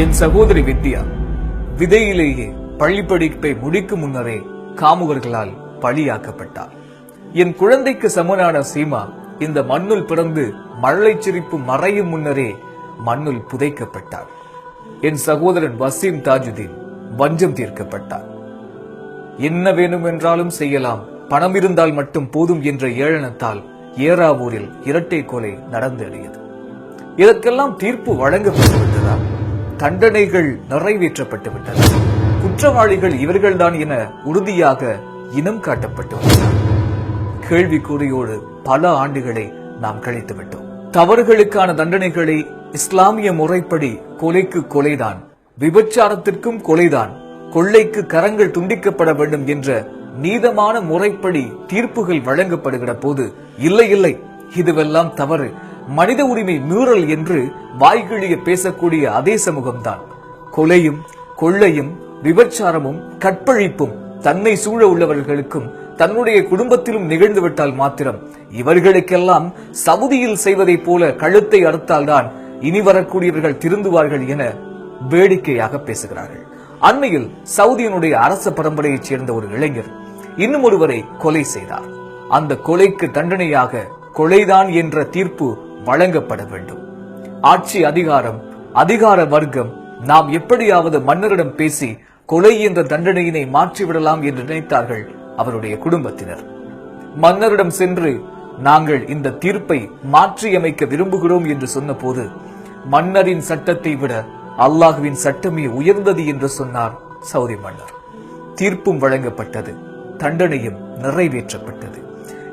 என் சகோதரி வித்யா விதையிலேயே பள்ளி படிப்பை முடிக்கும் முன்னரே காமுகர்களால் பழியாக்கப்பட்டார் என் குழந்தைக்கு சமனான சீமா இந்த மண்ணுள் பிறந்து மழை சிரிப்பு மறையும் முன்னரே மண்ணுள் புதைக்கப்பட்டார். என் சகோதரன் வசீம் தாஜுதீன் வஞ்சம் தீர்க்கப்பட்டார். என்ன வேணும் என்றாலும் செய்யலாம் பணம் இருந்தால் மட்டும் போதும் என்ற ஏளனத்தால் ஏறாவூரில் இரட்டை கொலை நடந்தேறியது. இதற்கெல்லாம் தீர்ப்பு வழங்கப்பட்டுள்ளது தண்டனைகள் நிறைவேற்றப்பட்டுவிட்டன. குற்றவாளிகள் இவர்கள்தான் என உறுதியாக இனம் காட்டப்பட்டு கேள்விக்குறியோடு பல ஆண்டுகளை நாம் கழித்து விட்டோம் தவறுகளுக்கான தண்டனைகளை இஸ்லாமிய முறைப்படி கொலைக்கு கொலைதான் விபச்சாரத்திற்கும் கொலைதான் கொள்ளைக்கு கரங்கள் துண்டிக்கப்பட வேண்டும் என்ற நீதமான முறைப்படி தீர்ப்புகள் வழங்கப்படுகிற போது இல்லை இல்லை இதுவெல்லாம் தவறு. மனித உரிமை மீறல் என்று வாய்கிழிய பேசக்கூடிய அதே சமூகம்தான். கொலையும் கொள்ளையும் விபச்சாரமும் கற்பழிப்பும் தன்னை சூழ உள்ளவர்களுக்கும் தன்னுடைய குடும்பத்திலும் நிகழ்ந்துவிட்டால் மாத்திரம். இவர்களுக்கெல்லாம் சவுதியில் செய்வதைப் போல கழுத்தை அறுத்தால்தான் இனி வரக்கூடியவர்கள் திருந்துவார்கள் என வேடிக்கையாக பேசுகிறார்கள். அண்மையில் சவுதியினுடைய அரச பரம்பரையைச் சேர்ந்த ஒரு இளைஞர் இன்னும் ஒருவரை கொலை செய்தார். அந்த கொலைக்கு தண்டனையாக கொலைதான் என்ற தீர்ப்பு வழங்கப்பட வேண்டும். ஆட்சி அதிகாரம் அதிகார வர்க்கம். நாம் எப்படியாவது மன்னரிடம் பேசி கொலை என்ற தண்டனையினை மாற்றிவிடலாம் என்று நினைத்தார்கள் அவருடைய குடும்பத்தினர். மன்னரிடம் சென்று நாங்கள் இந்த தீர்ப்பை மாற்றியமைக்க விரும்புகிறோம் என்று சொன்னபோது மன்னரின் சட்டத்தை விட அல்லாஹுவின் சட்டமே உயர்ந்தது என்று சொன்னார் சௌரி மன்னர். தீர்ப்பும் வழங்கப்பட்டது தண்டனையும் நிறைவேற்றப்பட்டது.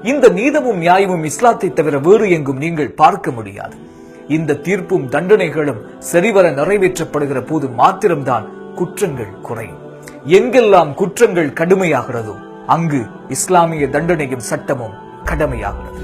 இந்த நீதமும் நியாயமும் இஸ்லாத்தை தவிர வேறு எங்கும் நீங்கள் பார்க்க முடியாது. இந்த தீர்ப்பும் தண்டனைகளும் சரிவர நிறைவேற்றப்படுகிற போது மாத்திரம்தான் குற்றங்கள் குறையும். எங்கெல்லாம் குற்றங்கள் கடுமையாகிறதோ அங்கு இஸ்லாமிய தண்டனையும் சட்டமும் கடமையாகிறது.